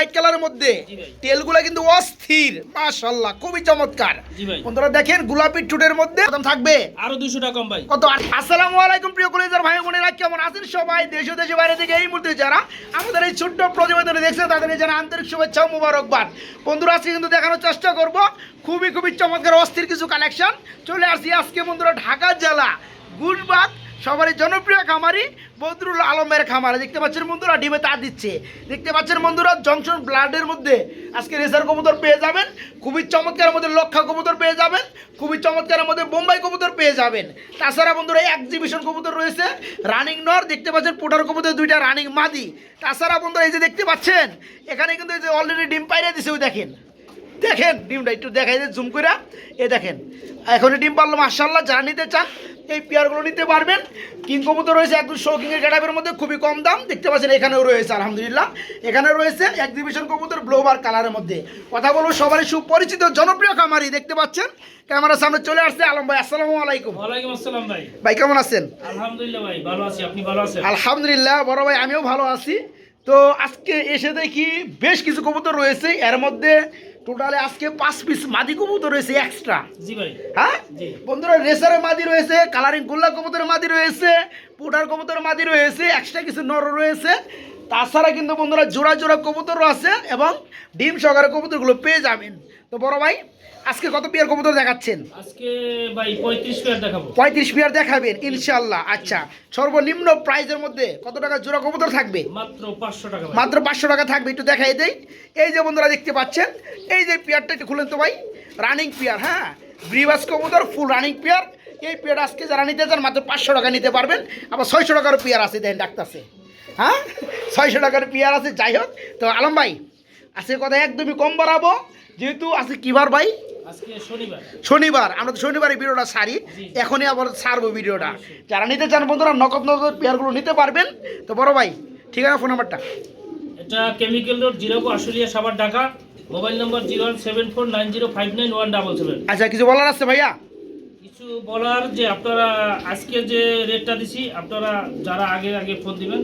White কালারের মধ্যে। তেলগুলো কিন্তু অস্থির। মাশাল্লাহ খুবই চমৎকার। বন্ধুরা দেখেন গোলাপি টুটের মধ্যে কত থাকবে। আরও দুশো টাকা কম ভাই। কত? আসসালামু আলাইকুম প্রিয় কলেজের ভাই বোনেরা কেমন আছেন সবাই? দেশ ও দেশের বাইরে থেকে এই মুহূর্তে যারা আমাদের এই ছোট্ট প্রতিবেদনে দেখছে তাদেরকে জানা আন্তরিক শুভেচ্ছা ও মুবারকবাদ। বন্ধুরা আজকে কিন্তু দেখানোর চেষ্টা করব খুবই খুবই চমৎকার অস্থির কিছু কালেকশন চলে আসছি আজকে বন্ধুরা ঢাকা জেলা গুলবাগ সবারই জনপ্রিয় খামারি বদরুল আলমের খামারে। দেখতে পাচ্ছেন বন্ধুরা, ডিমে তা দিচ্ছে। দেখতে পাচ্ছেন বন্ধুরা, জংশন ব্লাডের মধ্যে আজকে রেসার কবুতর পেয়ে যাবেন। খুবই চমৎকারের মধ্যে লক্ষা কবুতর পেয়ে যাবেন। খুবই চমৎকারের মধ্যে বোম্বাই কবুতর পেয়ে যাবেন। তাছাড়া বন্ধুরা এক্সিবিশন কবুতর রয়েছে রানিং নর। দেখতে পাচ্ছেন পোটার কবুতর, দুইটা রানিং মাদি। তাছাড়া বন্ধুরা, এই যে দেখতে পাচ্ছেন, এখানে কিন্তু এই যে অলরেডি ডিম পাইরে দিছে, ওই দেখেন। দেখেন, ডিমটা একটু দেখাই যে জুম করে এ দেখেন এখনই ডিম পারল মার্শাল্লাহ যারা নিতে চান এই পেয়ারগুলো নিতে পারবেন। কিং কবুতর রয়েছে একদম শৌকিংয়ের গেটাপের মধ্যে খুবই কম দাম। দেখতে পাচ্ছেন এখানেও রয়েছে আলহামদুলিল্লাহ। এখানে রয়েছে এক্সিবিশন কবুতর ব্লোবার কালারের মধ্যে। কথা বলব সবারই সুপরিচিত জনপ্রিয় খামারি দেখতে পাচ্ছেন? ক্যামেরার সামনে চলে আসছে আলম ভাই আসসালামু আলাইকুম। ওয়ালাইকুম আসসালাম ভাই। ভাই কেমন আছেন? আলহামদুলিল্লাহ ভাই ভালো আছি আপনি ভালো আছেন? আলহামদুলিল্লাহ বড় ভাই আমিও ভালো আছি। তো আজকে এসে দেখি বেশ কিছু কবুতর রয়েছে এর মধ্যে টোটালে আজকে পাঁচ পিস মাদি কবুতর রয়েছে এক্সট্রা জি ভাই। হ্যাঁ? বন্ধুরা রেসারের মাদি রয়েছে কালারিং গোল্লা কবুতরের মাদি রয়েছে পুটার কবুতরের মাদি রয়েছে এক্সট্রা কিছু নর রয়েছে। তাছাড়া কিন্তু বন্ধুরা জোড়া জোড়া কবুতরও আছে এবং ডিম সহকারে কবুতরগুলো পেয়ে যাবেন। তো বড় ভাই আজকে কত পেয়ার কবুতর দেখাচ্ছেন? আজকে ভাই পঁয়ত্রিশ পেয়ার দেখাবো। পঁয়ত্রিশ পিয়ার দেখাবেন ইনশাআল্লাহ। আচ্ছা সর্বনিম্ন প্রাইজের মধ্যে কত টাকা জোড়া কবুতর থাকবে? মাত্র পাঁচশো টাকা ভাই। মাত্র পাঁচশো টাকা থাকবে একটু দেখাই দেই। এই যে বন্ধুরা দেখতে পাচ্ছেন এই যে পেয়ারটা একটু খুলেন তো ভাই। রানিং পেয়ার হ্যাঁ? ব্রিভাস কবুতর ফুল রানিং পেয়ার এই পেয়ার আজকে যারা নিতে চান মাত্র পাঁচশো টাকা নিতে পারবেন। আবার ছয়শো টাকার পেয়ার আছে দেন ডাক্তারছে হ্যাঁ? ছয়শো টাকার পেয়ার আছে যাই হোক। তো আলম ভাই আজকে কথা একদমই কম বাড়াবো। যেহেতু আজকে কিবার ভাই? শনিবার। শনিবার। আমরা তো শনিবারে ভিডিওটা সারি। এখনই আবার সারবো ভিডিওটা। যারা নিতে চান বন্ধুরা নগদ নগদ পেয়ারগুলো নিতে পারবেন। তো বড় ভাই ঠিক আছে ফোন নাম্বারটা? এটা chemical road জিরোকো Ashulia Savar Dhaka. Mobile number zero seven four nine zero five nine one double seven. আচ্ছা কিছু বলার আছে ভাইয়া? কিছু বলার যে আপনারা আজকে যে রেটটা দিছি আপনারা যারা আগে আগে ফোন দিবেন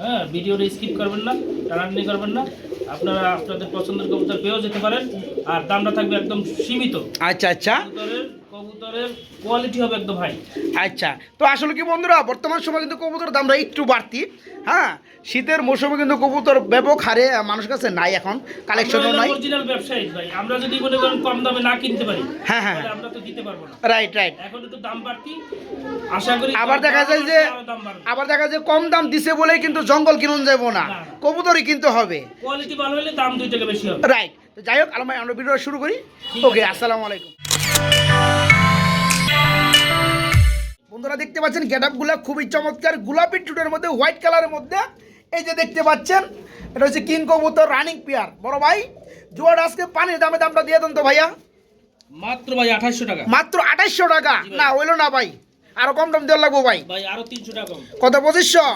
হ্যাঁ ভিডিওটা স্কিপ করবেন না টানাটানি করবেন না। আপনারা আপনাদের পছন্দের কবুতর পেয়েও যেতে পারেন। আর দামটা থাকবে একদম সীমিত। আচ্ছা আচ্ছা। কবুতরের কবুতরের কোয়ালিটি হবে একদম হাই আচ্ছা তো আসলে কি বন্ধুরা বর্তমান সময় কিন্তু কবুতর দামটা একটু বাড়তি। হ্যাঁ শীতের মৌসুমে কিন্তু কবুতর ব্যাপক হারে মানুষের কাছে নাই এখন কালেকশনও নাই। অরিজিনাল ব্যবসায়ী ভাই আমরা যদি মনে করেন কম দামে না কিনতে পারি হ্যাঁ, হ্যাঁ। আমরা তো দিতে পারব না। রাইট রাইট এখন একটু দাম বাড়তি আশা করি আবার দেখা যায় যে আবার দেখা যায় কম দাম দিছে বলেই কিন্তু জঙ্গল কিনুন যাব না। কবুতরই কিনতে হবে। কোয়ালিটি ভালো হলে দাম দুই টাকা বেশি হবে। রাইট তো যাই হোক আলম ভাই আমরা ভিডিওটা শুরু করি। ওকে। আসসালামু আলাইকুম। বন্ধুরা দেখতে পাচ্ছেন গেট আপগুলো খুবই চমৎকার। গোলাপি টুটের মধ্যে হোয়াইট কালারের মধ্যে। এই যে দেখতে পাচ্ছেন এটা হচ্ছে কিং কবুতর রানিং পেয়ার বড় ভাই জোয়ার আজকে পানির দামে দামটা দিয়ে দেন তো ভাইয়া। মাত্র ভাই আঠাশশো টাকা। মাত্র আঠাইশশো টাকা? না হইল না ভাই। আরও কম দাম দেওয়ার লাগবো ভাই। ভাই আরও তিনশো টাকা কম। কত পঁচিশশো?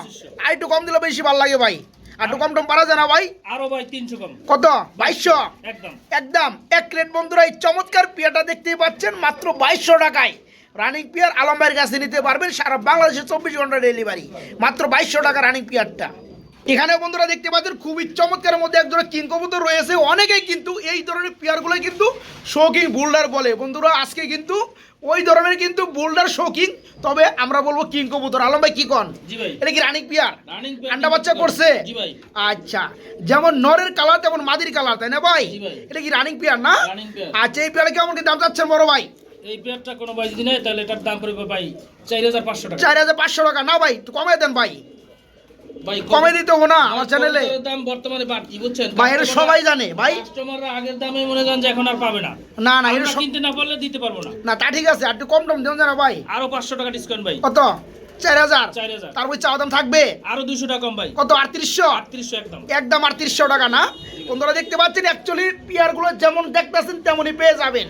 আর একটু কম দিলে বেশি ভালো লাগে ভাই। আর একটু কম টম পারা যায় না ভাই। আরও ভাই তিনশো কম। কত? বাইশশো? একদম। একদম। এক প্লেট বন্ধুরা এই চমৎকার পিয়াটা দেখতেই পাচ্ছেন মাত্র বাইশশো টাকায়। রানিং পিয়ার আলমবাইয়ের কাছে নিতে পারবেন সারা বাংলাদেশে চব্বিশ ঘণ্টা ডেলিভারি মাত্র বাইশশো টাকা রানিং পিয়ারটা এখানে বন্ধুরা দেখতে পাচ্ছেন খুবই চমৎকারের মধ্যে একজোড়া কিং কবুতর রয়েছে। অনেকেই কিন্তু এই ধরনের পিয়ারগুলো কিন্তু শৌকিং বুল্ডার বলে। বন্ধুরা আজকে কিন্তু ওই ধরনের কিন্তু বুল্ডার শৌকিং তবে আমরা বলব কিং কবুতর। আলম ভাই কি কন? এটা কি রানিং পিয়ার আন্ডা বাচ্চা করছে? আচ্ছা যেমন নরের কালার তেমন মাদির কালার তাই না ভাই? এটা কি রানিং পেয়ার না? আচ্ছা এই পেয়ারে কেমন কি দাম চাচ্ছেন বড় ভাই? এই পেয়ারটা কোনো ভাই যদি নেয় তাহলে এটার দাম পড়বে ভাই চার হাজার পাঁচশো টাকা। চার হাজার পাঁচশো টাকা। না ভাই একটু কমাই দেন ভাই। ভাই কমাই দিতে হব না আমার চ্যানেলে দাম বর্তমানে বাড়তি বুঝছেন? এটা সবাই জানে ভাই। কাস্টমাররা আগের দামে মনে করেন যে এখন আর পাবে না। না না এটা কিনতে না পারলে দিতে পারব না। না তা ঠিক আছে একটু কম টম দেন না ভাই। আরও পাঁচশো টাকা ডিসকাউন্ট ভাই। কত? চার হাজার। চার হাজার। তারপর চাওয়া দাম থাকবে? আরও দুশো টাকা কম ভাই। কত আটত্রিশশো? আটত্রিশশো একদম। একদম আটত্রিশশো টাকা না? বন্ধুরা দেখতে পাচ্ছেন অ্যাকচুয়ালি পিয়ারগুলো যেমন দেখতেছেন তেমনই পেয়ে যাবেন।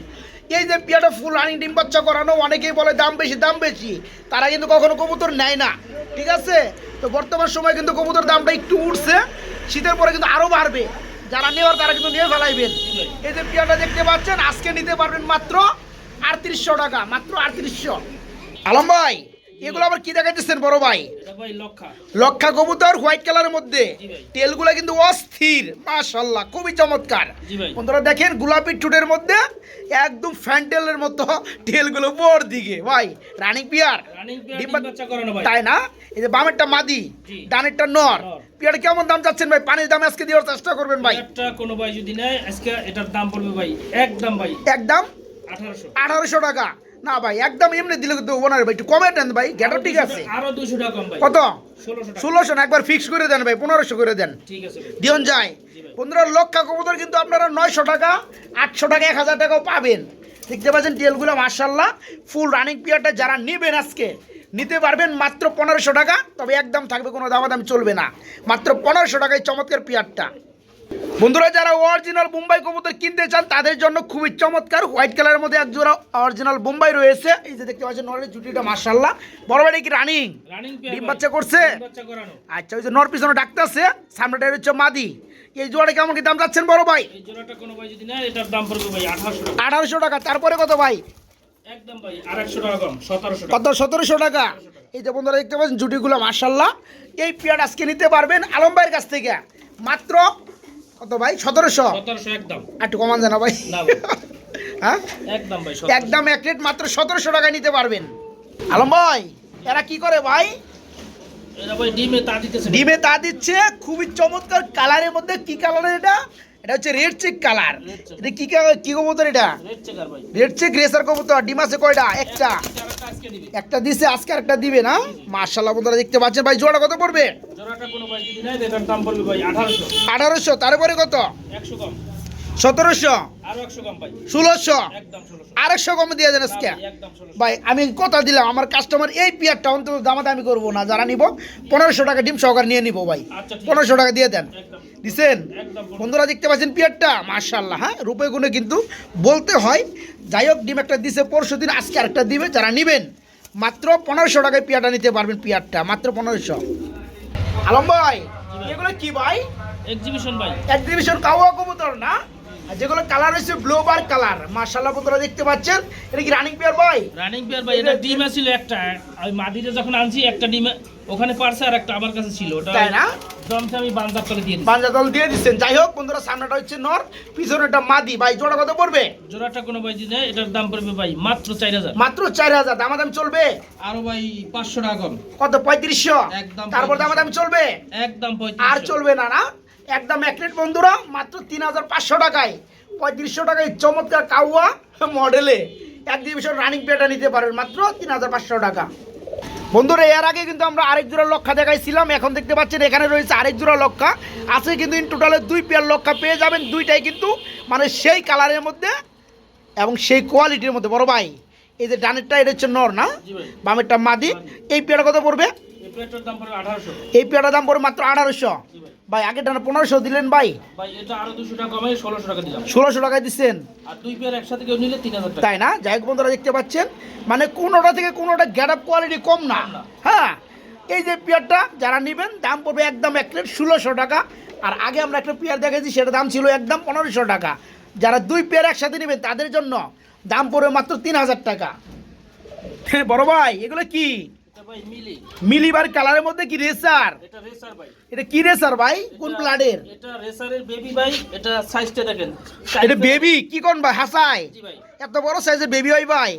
এই যে পিয়াটা ফুল রানিং ডিম বাচ্চা করানো, অনেকেই বলে দাম বেশি দাম বেশি। তারা কিন্তু কখনো কবুতর নেয় না, ঠিক আছে? তো বর্তমান সময় কিন্তু কবুতর দামটা একটু উঠছে, শীতের পরে কিন্তু আরও বাড়বে। যারা নেওয়ার তারা কিন্তু নিয়ে ফেলাইবেন। এই যে পিয়াটা দেখতে পাচ্ছেন, আজকে নিতে পারবেন মাত্র আটত্রিশশো টাকা, মাত্র আটত্রিশশো। আলম ভাই এগুলো আবার কি দেখাইতেছেন বড় ভাই? লক্ষা। কবুতর হোয়াইট কালারের মধ্যে। তেলগুলো কিন্তু অস্থির মাশাল্লাহ খুবই চমৎকার। বন্ধুরা দেখেন গোলাপি টুটের মধ্যে একদম ফ্যান্টেলের মতো টেলগুলো বড় দিকে। ভাই রানিং পিয়ার। তাই না? এই যে বামেরটা মাদি। ডানেরটা নর। পিয়ার কেমন দাম যাচ্ছেন ভাই? পানির দাম আজকে দেওয়ার চেষ্টা করবেন ভাই। একটা কোনো ভাই যদি নেয় আজকে এটার দাম পড়বে ভাই একদম ভাই। একদম? আঠারোশো। আঠারোশো টাকা। না ভাই একদম এমনি দিলে কিন্তু না ভাই একটু কমে দেন ভাই গেট ঠিক আছে। আরও দুশো টাকা কম ভাই। কত? ষোলোশো না একবার ফিক্স করে দেন ভাই পনেরোশো করে দেন। ঠিক আছে যায় জি ভাই। পনেরো লক্ষ কবুতর কিন্তু আপনারা নয়শো টাকা আটশো টাকা এক হাজার টাকাও পাবেন। দেখতে পাচ্ছেন টেলগুলো মার্শাল্লাহ ফুল রানিং পিয়ারটা যারা নেবেন আজকে নিতে পারবেন মাত্র পনেরোশো টাকা তবে একদম থাকবে কোনো দামাদামি চলবে না। মাত্র পনেরোশো টাকায় চমৎকার পিয়ারটা বন্ধুরা যারা অরিজিনাল বোম্বাই কবুতর কিনতে চান তাদের জন্য খুবই চমৎকার। হোয়াইট কালারের মধ্যে এক জোড়া অরিজিনাল বোম্বাই রয়েছে। এই যে দেখতে পাচ্ছেন নরের জুটিটা মার্শাল্লাহ বড় বাড়ি কি রানিং রানিং ডিম বাচ্চা করছে? বাচ্চা করানো। আচ্ছা ওই যে নর পিছনে ডাকতেছে সামনেটা হচ্ছে মাদি। এই জোড়া কেমন কি দাম যাচ্ছেন বড় ভাই? এই জোড়াটা কোনো ভাই যদি নেয় এটার দাম পড়বে ভাই আঠারোশো টাকা। তারপরে কত ভাই? একদম ভাই আর টাকা কম সতেরোশো টাকা। কত সতেরোশো টাকা? এই যে বন্ধুরা দেখতে পাচ্ছেন জুটিগুলো মার্শাল্লাহ এই পেয়ার আজকে নিতে পারবেন আলম ভাইয়ের কাছ থেকে। মাত্র কত ভাই? সতেরোশো? সতেরোশো একদম। একটু কমান জানা ভাই। হ্যাঁ? একদম ভাই একদম এক রেট মাত্র সতেরোশো টাকায় নিতে পারবেন। আলম ভাই এরা কি করে ভাই? ডিমে তা ডিমে তা দিচ্ছে খুবই চমৎকার কালারের মধ্যে কি কালারের এটা? এটা হচ্ছে রেড চেক কালার। এটা কি কা- কবুতর এটা? রেড চেক রেসার কবুতর ডিম আছে কয়টা? একটা একটা দিছে আজকে একটা দিবে না? মার্শাল্লাহ বন্ধুরা দেখতে পাচ্ছেন ভাই জোড়া কত পড়বে? জোড়াটা কোন ভাই যদি নাই এটার দাম পড়বে ভাই আঠারোশো। আঠারোশো তারপরে কত? একশো কম। সতেরোশো। ষোলোশো। আরেকশো কমে দিয়ে দেন আজকে। ভাই, আমি কথা দিলাম আমার কাস্টমার এই পিয়ারটা অন্তত করব না যারা নিব পনেরোশো টাকা ডিম সহকার নিয়ে নিবো ভাই। আচ্ছা। পনেরোশো টাকা দিয়ে দেন। দিছেন? বন্ধুরা দেখতে পাচ্ছেন পিয়ারটা মার্শাল্লাহ হ্যাঁ? রূপে গুণে কিন্তু বলতে হয়। যাই হোক ডিম একটা দিছে পরশু দিন আজকে আরেকটা দিবে যারা নিবেন মাত্র পনেরোশো টাকায় পিয়ারটা নিতে পারবেন পিয়ারটা মাত্র পনেরোশো। আলম ভাই এগুলো কি ভাই? এক্সিবিশন ভাই। এক্সিবিশন কাওয়া কবুতর না? আর যেগুলো কালার হচ্ছে ব্লু বার কালার মার্শাল্লাহ বন্ধুরা দেখতে পাচ্ছেন। এটা কি রানিং পিয়ার ভাই রানিং পেয়ার ভাই এটা ডিম ছিল একটা। আমি মাদিরে যখন আনছি একটা ডিম ওখানে পারছে আর একটা আমার কাছে ছিল। ওটা তাই না? আমি বান্দার তলে দিয়ে দল দিয়ে দিচ্ছেন যাই হোক বন্ধুরা সামনেটা হচ্ছে নর পিছনেটা মাদি। ভাই জোড়া কত পড়বে? জোড়াটা কোনো ভাই যদি এটার দাম পড়বে ভাই মাত্র চার হাজার। মাত্র চার হাজার। দামাদামি চলবে? আরও ভাই পাঁচশো টাকা কম। কত? পঁয়ত্রিশশো? একদম তারপর 3500 দামাদামি চলবে? একদম আর চলবে না না? একদম এক প্লেট বন্ধুরা মাত্র তিন হাজার পাঁচশো টাকায়। পঁয়ত্রিশশো টাকায় চমৎকার কাউয়া মডেলে এক ডিভিশন রানিং পেটা নিতে পারেন মাত্র তিন হাজার পাঁচশো টাকা। বন্ধুরা এর আগে কিন্তু আমরা আরেক জোড়া লক্ষা দেখাইছিলাম এখন দেখতে পাচ্ছেন এখানে রয়েছে আরেক জোড়া লক্ষা। আছে কিন্তু ইন টোটালে দুই পেয়ার লক্ষা পেয়ে যাবেন দুইটাই কিন্তু মানে সেই কালারের মধ্যে এবং সেই কোয়ালিটির মধ্যে। বড় ভাই এই যে ডানেরটা এটা হচ্ছে নর না? বামেরটা মাদি। এই পেয়ারটা কত পড়বে? এই পেয়ারটার দাম পড়বে মাত্র আঠারোশো। ভাই। আগে টানা পনেরোশো দিলেন ভাই। ষোলোশো টাকায় দিচ্ছেন। তাই না? যাই হোক বন্ধুরা দেখতে পাচ্ছেন। মানে কোনোটা থেকে কোনোটা গ্যাট আপ কোয়ালিটি কম না। হ্যাঁ? এই যে পেয়ারটা যারা নেবেন দাম পড়বে একদম এক প্লেট ষোলোশো টাকা। আর আগে আমরা একটা পেয়ার দেখেছি সেটা দাম ছিল একদম পনেরোশো টাকা। যারা দুই পেয়ার একসাথে নেবেন তাদের জন্য দাম পড়বে মাত্র তিন হাজার টাকা। হ্যাঁ বড় ভাই এগুলো কি? মিলিবার কালারের মধ্যে কি রেসার? এটা রেসার ভাই। এটা কি রেসার ভাই? কোন ব্লাডের? এটা রেসারের বেবি ভাই এটা সাইজটা দেখেন। এটা বেবি কি কোন ভাই? হাসাই। জি ভাই। এত বড় সাইজের বেবি হয় ভাই।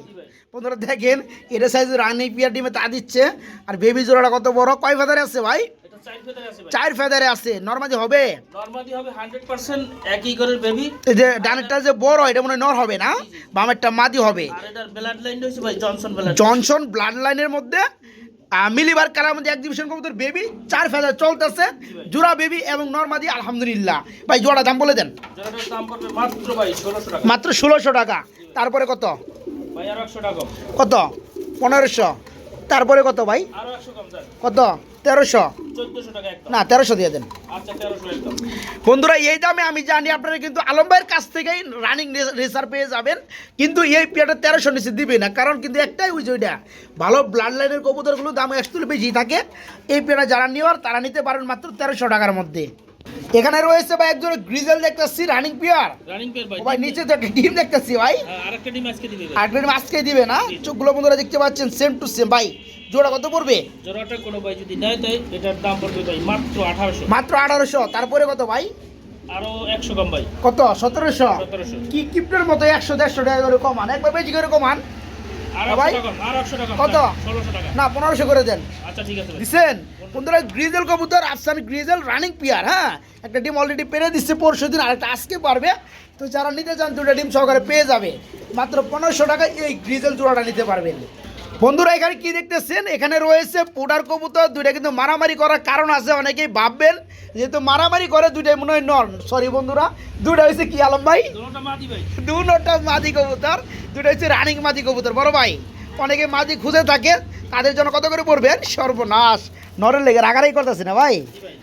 বন্ধুরা দেখেন এটা সাইজের রানি পিয়ার ডিমে তা দিচ্ছে। আর বেবি জোড়াটা কত বড়? কয় ফেদারে আছে ভাই? এটা চার ফেদার আছে ভাই। চার ফেদারে আছে। নর্মালি হবে? নরমালি হবে হান্ড্রেড পার্সেন্ট একই করে বেবি এই যে ডানেরটা যে বড় এটা মনে নর হবে না? বামেরটা মাদি হবে। আর এটার ব্লাড লাইন হচ্ছে ভাই জনসন ব্লাড জনসন ব্লাড লাইনের মধ্যে মিলিবার কালার মধ্যে এক্সিবিশন কবুতর বেবি চার ফেদার চলতেছে জোড়া বেবি এবং নর্মাদি আলহামদুলিল্লাহ। ভাই জোড়া দাম বলে দেন। মাত্র ষোলোশো টাকা। তারপরে কত? কত? পনেরোশো। তারপরে কত ভাই? কত? তেরোশো? না, তেরোশো দিয়ে দেন। বন্ধুরা, এই দামে আমি জানি আপনারা কিন্তু আলম ভাইয়ের কাছ থেকেই রানিং রেসার পেয়ে যাবেন। কিন্তু এই পেয়ারটা তেরোশো নিচে দিবে না। কারণ কিন্তু একটাই ওই ওইটা। ভালো ব্লাড লাইনের কবুতরগুলো দাম একটু বেশি থাকে। এই পেয়ারটা যারা নেওয়ার, তারা নিতে পারেন মাত্র তেরোশো টাকার মধ্যে। এখানে রয়েছে ভাই একজন গ্রিজেল দেখতেছি রানিং পেয়ার রানিং পেয়ার ভাই ভাই নিচে তো একটা ডিম দেখতেছি ভাই। হ্যাঁ, আরেকটা ডিম আজকে দিবে ভাই। আর ডিম আজকে দিবে না? চোখগুলো বন্ধুরা দেখতে পাচ্ছেন সেম টু সেম ভাই জোড়া কত পড়বে? জোড়াটা কোনো ভাই যদি নেয় তাই এটার দাম পড়বে ভাই মাত্র আঠারোশো। মাত্র আঠারোশো। তারপরে কত ভাই? আরও একশো কম ভাই। কত? সতেরোশো? সতেরোশো। কি কিপ্টের মতো একশো দেড়শো টাকা করে কমান? একবার বেশি করে কমান। আর ভাই? একশো টাকা আর একশো টাকা কত? ষোলোশো টাকা। না পনেরোশো করে দেন। আচ্ছা ঠিক আছে দিচ্ছেন বন্ধুরা গ্রিজেল কবুতর আফসান গ্রিজেল রানিং পিয়ার হ্যাঁ? একটা ডিম অলরেডি পেরে দিচ্ছে পরশু দিন আরেকটা আজকে পারবে। তো যারা নিতে চান দুটো ডিম সহকারে পেয়ে যাবে। মাত্র পনেরোশো টাকায় এই গ্রিজেল জোড়াটা নিতে পারবেন। বন্ধুরা এখানে কি দেখতেছেন? এখানে রয়েছে পুডার কবুতর দুইটা কিন্তু মারামারি করার কারণ আছে অনেকেই ভাববেন। যেহেতু মারামারি করে দুইটাই মনে হয় নন সরি বন্ধুরা দুইটা হয়েছে কি আলম ভাই? দুটা মাদি কবুতর দুটা হচ্ছে রানিং মাদি কবুতর। বড় ভাই অনেকে মাদি খুঁজে থাকে তাদের জন্য কত করে পড়বেন? সর্বনাশ। নরের লেগে রাগারাই করতেছে না ভাই?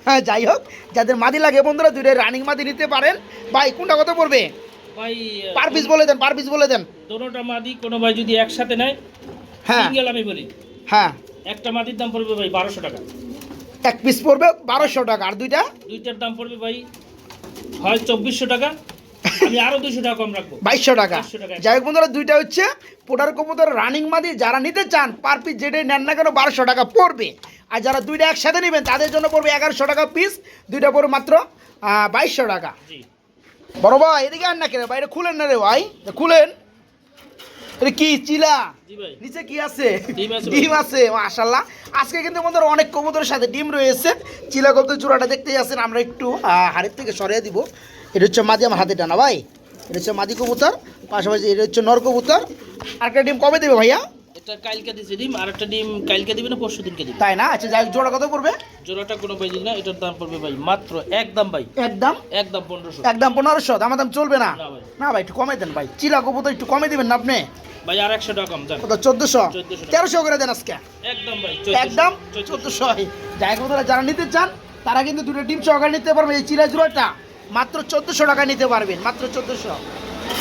হ্যাঁ যাই হোক যাদের মাদি লাগে বন্ধুরা দুটো রানিং মাদি নিতে পারেন। ভাই কোনটা কত পড়বে? ভাই পার পিস বলে দেন পার পিস বলে দেন। দোনোটা মাদি কোনো ভাই যদি একসাথে নেয় হ্যাঁ। সিঙ্গেল আমি বলি। হ্যাঁ। একটা মাদির দাম পড়বে ভাই বারোশো টাকা। এক পিস পড়বে বারোশো টাকা আর দুইটা? দুইটার দাম পড়বে ভাই হয় চব্বিশশো টাকা আমি আরও দুশো টাকা কম রাখব। বাইশশো টাকা। 2200 টাকা। যাই হোক বন্ধুরা দুইটা হচ্ছে পোটার কবুতর রানিং মাদি। যারা নিতে চান পার পিস যেটাই নেন না কেন বারোশো টাকা পড়বে। আর যারা দুইটা একসাথে নেবেন তাদের জন্য পড়বে এগারোশো টাকা পিস দুইটা পড়বে মাত্র বাইশশো টাকা। জি। বড় ভাই এদিকে আর না কেন? ভাই এটা খুলেন না রে ভাই। খুলেন। এটা কি চিলা? নিচে কি আছে? ডিম আছে ভাই। ডিম আছে মাশাল্লাহ আজকে কিন্তু আমাদের অনেক কবুতরের সাথে ডিম রয়েছে। চিলা কবুতর আছেন আমরা একটু হাড়ির থেকে সরিয়ে দিব। এটা হচ্ছে মাদি আমার হাতে টানা ভাই। এটা হচ্ছে মাদি কবুতর পাশাপাশি এটা হচ্ছে নর কবুতর। আরেকটা ডিম কবে দেবে ভাইয়া? এটা কালকে দিছে ডিম আর একটা ডিম কালকে দিবে না পরশু দিনকে দিবে? তাই না? আচ্ছা যাই জোড়া কত পড়বে? জোড়াটা কোনো ভাই না এটার দাম পড়বে ভাই মাত্র একদম ভাই। একদম? একদম পনেরোশো। একদম পনেরোশো দাম দাম চলবে না? না ভাই। না ভাই একটু কমে দেন ভাই। চিলা কবুতর একটু কমে দিবেন না আপনি? ভাই আর একশো টাকা কম যান কত? 1400 টাকা। তেরোশো করে দেন আজকে। একদম ভাই একদম? চোদ্দশো। যাই হোক যারা নিতে চান তারা কিন্তু দুটো ডিম সহকারে নিতে পারবে। এই চিলা জোড়াটা মাত্র চোদ্দশো টাকা নিতে পারবেন মাত্র চোদ্দশো।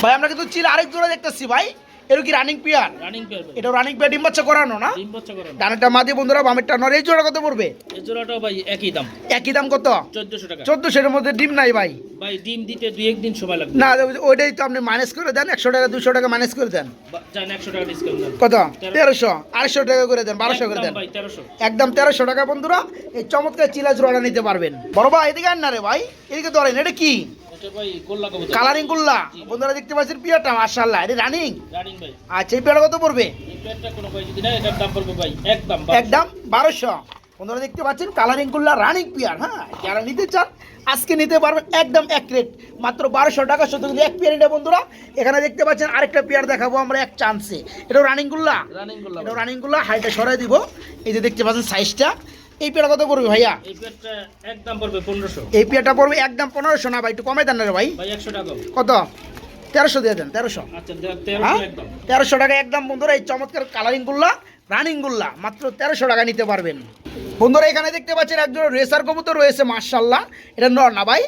ভাই আমরা কিন্তু চিলা আরেক জোড়া দেখতেছি ভাই। এর কি রানিং পিয়ার রানিং পেয়ার এটা রানিং পিয়ার ডিম বাচ্চা করানো না? ডিম বাচ্চা করেন। ডানেরটা মাদি বন্ধুরা বামেরটা নর এই জোড়া কত পড়বে? এই জোড়াটাও ভাই একই দাম। একই দাম কত? চোদ্দশো টাকা। চোদ্দশো এর মধ্যে ডিম নাই ভাই। ভাই ডিম দিতে দুই একদিন সময় লাগবে। না ওইটাই তো আপনি মাইনাস করে দেন একশো টাকা দুশো টাকা মাইনাস করে দেন। যান একশো টাকা ডিসকাউন্ট দেন। কত? তেরোশো আড়াইশো টাকা করে দেন বারোশো করে দেন। ভাই তেরোশো। একদম তেরোশো টাকা বন্ধুরা এই চমৎকার চিলা জোড়াটা নিতে পারবেন। বড় ভাই এদিকে আন না রে ভাই এদিকে ধরেন এটা কি? কালারিং গুল্লা বন্ধুরা দেখতে পাচ্ছেন পিয়ারটা মার্শাল্লাহ এটা রানিং রানিং ভাই। আচ্ছা এই পিয়ারটা কত পড়বে? এই পেয়ারটা কোনো ভাই যদি না এটার দাম পড়বে ভাই একদম। একদম বন্ধুরা দেখতে পাচ্ছেন কালারিং গুল্লা রানিং পিয়ার হ্যাঁ? যারা নিতে চান আজকে নিতে পারবেন একদম এক রেট মাত্র বারোশো টাকা শুধু কিন্তু এক পিয়ার এটা বন্ধুরা। এখানে দেখতে পাচ্ছেন আরেকটা পিয়ার দেখাবো আমরা এক চান্সে এটাও রানিং গুল্লা? রানিং গোল্লা এটাও রানিং গুল্লা হাইটা সরাই দিব। এই যে দেখতে পাচ্ছেন সাইজটা এই পিয়ারটা কত পড়বে ভাইয়া? এই পেয়ারটা একদম পড়বে একদম পনেরোশো না ভাই? একটু কমে দেন না রে ভাই। ভাই একশো টাকা। কত? তেরোশো দিয়ে দেন তেরোশো। আচ্ছা তেরোশো হ্যাঁ? একদম। তেরোশো টাকা একদম বন্ধুরা এই চমৎকার কালারিং গুল্লা রানিং গুল্লা মাত্র তেরোশো টাকা নিতে পারবেন। বন্ধুরা এখানে দেখতে পাচ্ছেন একজন রেসার কবুতর রয়েছে মার্শাল্লাহ এটা নর না ভাই?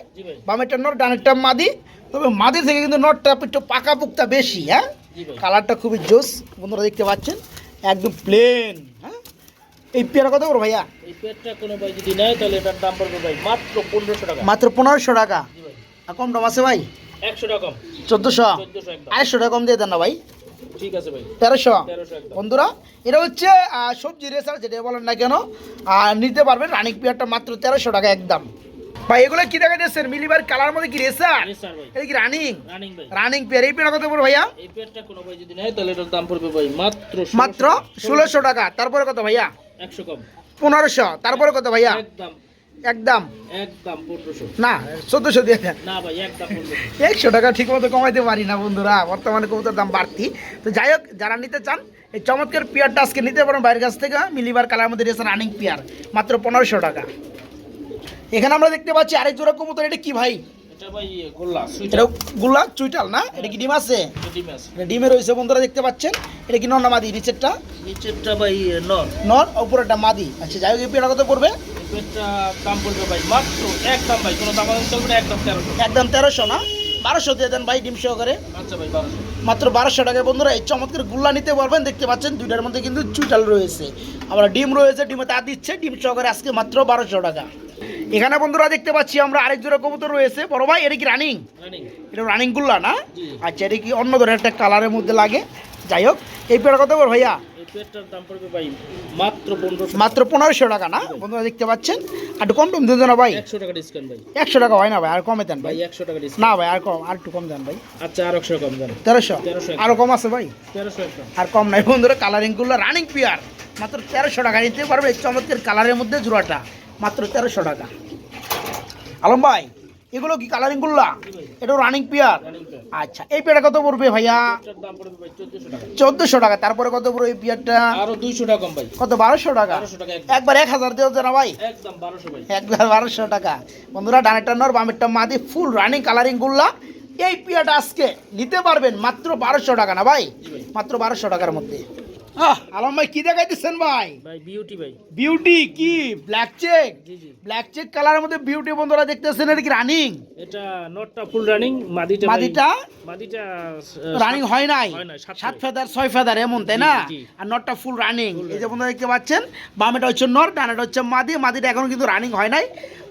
বামেরটা নর ডানেরটা মাদি। তবে মাদি থেকে কিন্তু নরটা একটু পাকা পুকটা বেশি হ্যাঁ? কালারটা খুবই জোস বন্ধুরা দেখতে পাচ্ছেন। একদম প্লেন এই পেয়ারা কত করো ভাইয়া? এই পেয়ারটা কোনো ভাই যদি নেয় তাহলে এটার দাম পড়বে ভাই মাত্র পনেরোশো টাকা। মাত্র পনেরোশো টাকা? আর কম দাম আছে ভাই? একশো টাকা কম। চোদ্দোশো? আড়াইশো টাকা কম দিয়ে দেন না ভাই? ঠিক আছে ভাই। তেরোশো? তেরোশো বন্ধুরা এটা হচ্ছে সবজি রেসার যেটা বলেন না কেন আর নিতে পারবেন রানিক পিয়ারটা মাত্র তেরোশো টাকা একদম। ভাই এগুলো কি দেখা যাচ্ছে? মিলিবার কালার মধ্যে কি রেসার এটা কি রানিং রানিং ভাই। রানিং পেয়ার এই পেয়ার কত পড়বে ভাইয়া? এই পেয়ারটা কোনো ভাই যদি নেয় তাহলে এটার দাম পড়বে ভাই মাত্র মাত্র ষোলোশো টাকা। তারপরে কত ভাইয়া? একশো কম। পনেরোশো। তারপরে কত ভাইয়া? একদম। একদম। একদম না চোদ্দোশো দিয়ে দেন। না ভাই একদম একশো টাকা ঠিক মতো কমাইতে পারি না বন্ধুরা। বর্তমানে কবুতর দাম বাড়তি। তো যাই হোক যারা নিতে চান এই চমৎকার পিয়ারটা আজকে নিতে পারেন বাইরের কাছ থেকে। মিলিবার কালার মধ্যে রানিং পিয়ার মাত্র পনেরোশো টাকা। এখানে আমরা দেখতে পাচ্ছি আরেক জোড়া কবুতর এটা কি ভাই? এটা ভাই এটা গুলা চুইটাল না? এটা কি ডিম আছে? ডিমে রয়েছে বন্ধুরা দেখতে পাচ্ছেন। এটা কি নর না মাদি? নিচেরটা? নিচেরটা ভাই নর। নর উপরেরটা মাদি। আচ্ছা যাই হোক কত পড়বে? একদম তেরোশো। না? বারোশো দিয়ে দেন ভাই ডিম সহকারে। আচ্ছা মাত্র বারোশো টাকায় বন্ধুরা এই চমৎকার গুল্লা নিতে পারবেন দেখতে পাচ্ছেন দুইটার মধ্যে কিন্তু চুইটাল রয়েছে। আবার ডিম রয়েছে ডিমে তা দিচ্ছে ডিম সহকারে আজকে মাত্র বারোশো টাকা। এখানে বন্ধুরা দেখতে পাচ্ছি আমরা আরেক জোড়া কবুতর রয়েছে। বড় ভাই এটা কি রানিং এটা রানিং গুল্লা না? আচ্ছা এটা কি অন্য ধরনের একটা কালারের মধ্যে লাগে? যাই হোক এই পেয়ারা কত বড় ভাইয়া? মাত্র পনেরোশো টাকা। না? বন্ধুরা দেখতে পাচ্ছেন। আর একটু কম টম দিন না ভাই? একশো টাকা ডিসকাউন্ট ভাই। একশো টাকা হয় না ভাই আর কমে দেন ভাই। একশো টাকা ডিসকাউন্ট না ভাই আর কম আর একটু কম দেন ভাই। আচ্ছা আর একশো কম দেন। তেরোশো? আরও কম আছে ভাই? তেরোশো আর কম নাই বন্ধুরা কালারিংগুলো রানিং পিয়ার মাত্র তেরোশো টাকা নিতে পারবে চমৎকার কালারের মধ্যে জোড়াটা। মাত্র তেরোশো টাকা। আলম ভাই এগুলো কি কালারিং কালারিংগুলো এটা রানিং পিয়ার আচ্ছা এই পেয়ারটা কত পড়বে ভাইয়া? চোদ্দোশো টাকা। তারপরে কত পড়বে এই পিয়ারটা আরও দুইশো টাকা ভাই। কত বারোশো টাকা? একবার এক হাজার দেওয়া যায় না ভাই? একবার বারোশো টাকা। বন্ধুরা ডানেরটা নর বামেরটা মাদি ফুল রানিং কালারিং গুল্লা। এই পিয়াটা আজকে নিতে পারবেন মাত্র বারোশো টাকা না ভাই। মাত্র বারোশো টাকার মধ্যে। আলম ভাই কি দেখাইতেছেন ভাই? ভাই বিউটি ভাই। বিউটি কি? ব্ল্যাক চেক ব্ল্যাক চেক কালারের মধ্যে বিউটি বন্ধুরা দেখতেছেন এটা কি রানিং এটা নটটা ফুল রানিং মাদিটা মাদিটা? মাদিটা রানিং হয় নাই? সাত ফেদার ছয় ফেদার এমন তাই না। আর নটটা ফুল রানিং এই যে বন্ধুরা দেখতে পাচ্ছেন বামেটা হচ্ছে নর ডানাটা হচ্ছে মাদি। মাদিটা এখনও কিন্তু রানিং হয় নাই।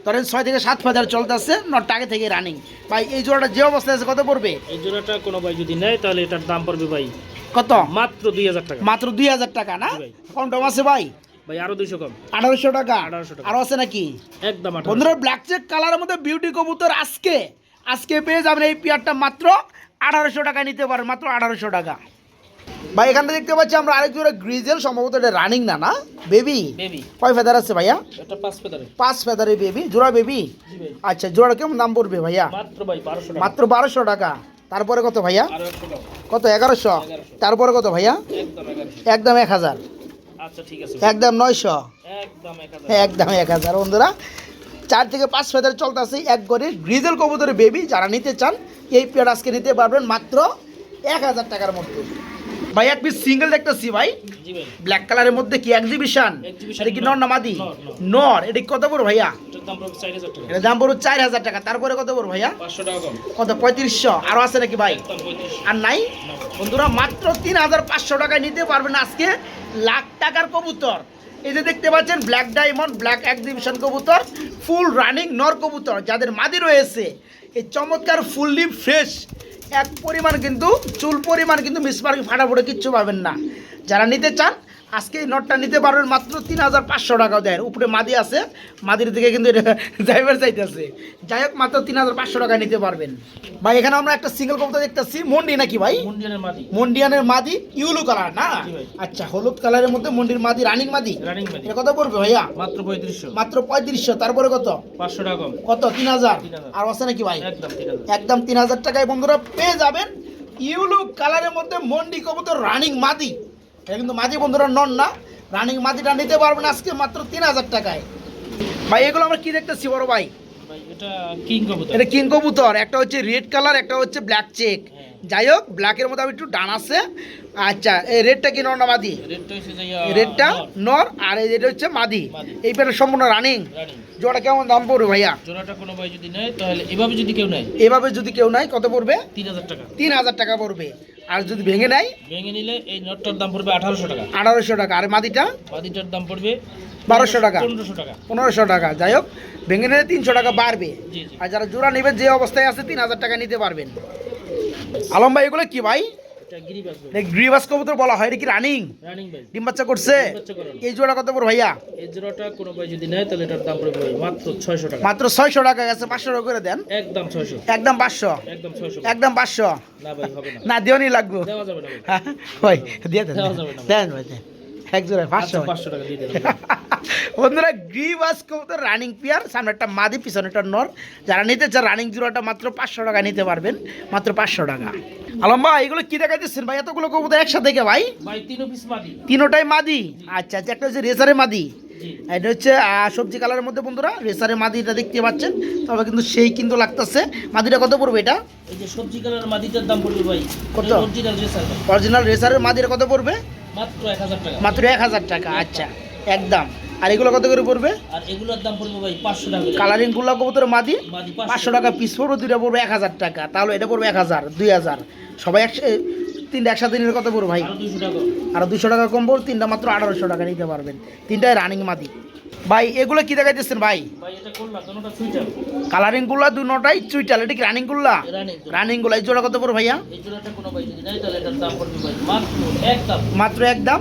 ধরেন ছয় থেকে সাত ফেদার চলতেছে নটটা আগে থেকে রানিং ভাই এই জোড়াটা যে অবস্থায় আছে কত পড়বে? এই জোড়াটা কোনো ভাই যদি নেয় তাহলে এটার দাম পড়বে ভাই কত? মাত্র দুই হাজার টাকা। মাত্র দুই হাজার টাকা না। কম টম আছে ভাই? ভাই আরও দুইশো কম। আঠারোশো টাকা। 1800 টাকা। আরও আছে নাকি? একদম বন্ধুরা ব্ল্যাক চেক কালারের মধ্যে বিউটি কবুতর আজকে আজকে পেয়ে যাবেন এই পেয়ারটা মাত্র আঠারোশো টাকা নিতে পারেন মাত্র আঠারোশো টাকা। ভাই এখানে দেখতে পাচ্ছি আমরা আরেক জোড়া গ্রিজেল সম্ভবত এটা রানিং না না? বেবি কয় ফেদার আছে ভাইয়া? এটা পাঁচ পেতারে পাঁচ ফেদারের বেবি জোড়া বেবি আচ্ছা জোড়া কেমন দাম পড়বে ভাইয়া? মাত্র ভাই বারোশো মাত্র বারোশো টাকা। তারপরে কত ভাইয়া? কত এগারোশো? তারপরে কত ভাইয়া? একদম এক হাজার। আচ্ছা একদম নয়শো। একদম এক হাজার। বন্ধুরা চার থেকে পাঁচ ফেদার চলতেছে এক করে গ্রিজেল কবুতরের বেবি যারা নিতে চান এই পেয়ার আজকে নিতে পারবেন মাত্র এক হাজার টাকার মধ্যে। ভাই এক পিস সিঙ্গেল দেখতেছি ভাই। ব্ল্যাক কালারের মধ্যে কি এক্সিবিশন এটা কি নর। না মাদি নর, এটা কত বড় ভাইয়া? এটার দাম পড়বে চার হাজার টাকা। এটা তারপরে কত বড় ভাইয়া? কত পঁয়ত্রিশশো? আরও আছে নাকি ভাই? আর নাই? বন্ধুরা মাত্র তিন হাজার পাঁচশো টাকায় নিতে পারবেন আজকে লাখ টাকার কবুতর। এই যে দেখতে পাচ্ছেন ব্ল্যাক ডায়মন্ড ব্ল্যাক একজিবিশন কবুতর ফুল রানিং নর কবুতর। যাদের মাদি রয়েছে, এই চমৎকার ফুললি ফ্রেশ এক পরিমাণ কিন্তু, চুল পরিমাণ কিন্তু মিসমার্কি ফাটাফুটে কিচ্ছু পাবেন না। যারা নিতে চান আজকে এই নটটা নিতে পারবেন মাত্র তিন হাজার পাঁচশো টাকা দেয় উপরে মাদি আছে মাদির দিকে কিন্তু এটা ড্রাইভার চাইতেছে। যাই হোক মাত্র তিন হাজার পাঁচশো টাকা নিতে পারবেন। ভাই এখানে আমরা একটা সিঙ্গেল কবুতর দেখতেছি মন্ডি নাকি ভাই? মুন্ডিয়ানের মাদি। মন্ডিয়ানের মাদি ইউলো কালার না? আচ্ছা হলুদ কালারের মধ্যে মন্ডির মাদি রানিং মাদি? রানিং মাদি। এটা কত পড়বে ভাইয়া? মাত্র পঁয়ত্রিশশো। মাত্র পঁয়ত্রিশশো তারপরে কত? পাঁচশো টাকা কত? তিন হাজার? আর আছে নাকি ভাই? একদম একদম তিন হাজার টাকায় বন্ধুরা পেয়ে যাবেন। ইউলো কালারের মধ্যে মন্ডি কবুতর রানিং মাদি। এটা কিন্তু মাদি বন্ধুরা নন না। রানিং মাদিটা নিতে পারবেন আজকে মাত্র তিন হাজার টাকায়। ভাই এগুলো আমরা কি দেখতেছি বড় ভাই? এটা কিং কবুতর। একটা হচ্ছে রেড কালার একটা হচ্ছে ব্ল্যাক চেক। যাই হোক ব্ল্যাকের মধ্যে আমি একটু ডান আছে। আচ্ছা এই রেডটা কি নর না মাদি রেডটা নর। আর এই হচ্ছে মাদি। এই সম্পূর্ণ রানিং জোড়া কেমন দাম পড়বে ভাইয়া? জোড়াটা কোনো ভাই যদি নেয় তাহলে এভাবে যদি কেউ নেয় এভাবে যদি কেউ নাই কত পড়বে? তিন হাজার টাকা। তিন হাজার টাকা পড়বে। আর যদি ভেঙে নেয়? ভেঙে নিলে এই নটটার দাম পড়বে আঠারোশো টাকা। আঠারোশো টাকা। আর মাদিটা মাদিটার দাম পড়বে বারোশো টাকা। পনেরোশো টাকা। পনেরোশো টাকা। যাই হোক ভেঙে নিলে তিনশো টাকা বাড়বে। আর যারা জোড়া নেবে যে অবস্থায় আছে তিন হাজার টাকা নিতে পারবেন। আলম ভাই এগুলো কি ভাই? এটা গিরিবাস কবুতর বলা হয় এটা কি রানিং রানিং ভাই ডিম বাচ্চা করছে। এই জোড়া কত ভাইয়া? এই জোড়াটা কোনো ভাই যদি নেয় তাহলে এটার দাম পড়বে মাত্র ছয়শো টাকা। মাত্র ছয়শো টাকা গেছে পাঁচশো টাকা করে দেন। একদম ছয়শো। একদম পাঁচশো। একদম ছয়শো। একদম পাঁচশো। না ভাই হবে না। না দেওয়ানি লাগবো। দেওয়া যাবে না ভাই। হ্যাঁ, ভাই দিয়ে দেন দেওয়া যাবে না। দেন ভাই দেন। এক জোড়ায় পাঁচশো আচ্ছা পাঁচশো টাকা দিয়ে বন্ধুরা গ্রিবাস কবুতর রানিং পিয়ার সামনে একটা মাদি পিছনে একটা নর। যারা নিতে চান রানিং জোড়াটা মাত্র পাঁচশো টাকা নিতে পারবেন মাত্র পাঁচশো টাকা। আলম ভাই এগুলো কি দেখাইতেছেন ভাই? এতগুলো কবুতর একসাথে থেকে ভাই? ভাই তিন পিস তিনোটাই মাদি? আচ্ছা আচ্ছা একটা হচ্ছে রেসারে মাদি। এটা হচ্ছে সবজি কালারের মধ্যে বন্ধুরা রেসারে মাদিটা দেখতে পাচ্ছেন। তবে কিন্তু সেই কিন্তু লাগতেছে। মাদিটা কত পড়বে এটা? এই যে সবজি কালার মাদিটার দাম পড়বে ভাই। কত? অরিজিনাল রেসার অরিজিনাল রেসারের মাদিটা কত পড়বে? মাত্র এক হাজার টাকা। আচ্ছা একদম। আর এগুলো কত করে পড়বে? আর এগুলোর দাম পড়বে ভাই পাঁচশো টাকা কালারিংগুলা কবুতর মাদি? মাদি পাঁচশো টাকা পিস পড়বে দুইটা পড়বে এক হাজার টাকা। তাহলে এটা পড়বে এক হাজার দুই হাজার। সবাই একশো তিনটা একসাথে নিলে কত পড়বে ভাই? আরও দুশো টাকা কম পড়বে তিনটা মাত্র আঠারোশো টাকা নিতে পারবেন। তিনটায় রানিং মাদি। ভাই এগুলো কি দেখাইতেছেন ভাই? কালারিংগুলা দু নটাই চুইটাল এটা কি রানিংগুলা? রানিংগুলা। এই জোড়া কত পড়বে ভাইয়া? দাম মাত্র মাত্র একদম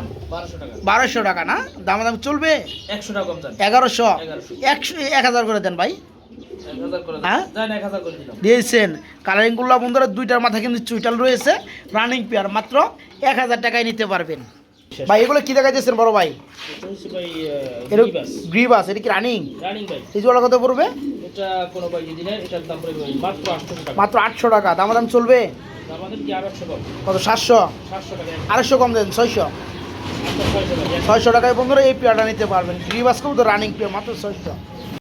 বারোশো টাকা। না? দাম দাম চলবে? একশো টাকা এগারোশো। একশো এক হাজার করে দেন ভাই। এক হ্যাঁ? দিয়েছেন। কালারিংগুলো বন্ধুরা দুইটার মাথা কিন্তু চুইটাল রয়েছে। রানিং পেয়ার মাত্র এক হাজার টাকায় নিতে পারবেন। ভাই এগুলো কি দেখা যাচ্ছেন বড় ভাই? গ্রিবাস এটা কি রানিং রানিং এই জোড়া কত পড়বে? মাত্র আটশো টাকা। দাম দাম চলবে? কত সাতশো? আড়াইশো কম দেন ছয়শো? ছয়শো ছয়শো টাকায় বন্ধুরা এই পেয়ারটা নিতে পারবেন। গ্রিবাস কেউ তো রানিং পেয়ার মাত্র ছয়শো।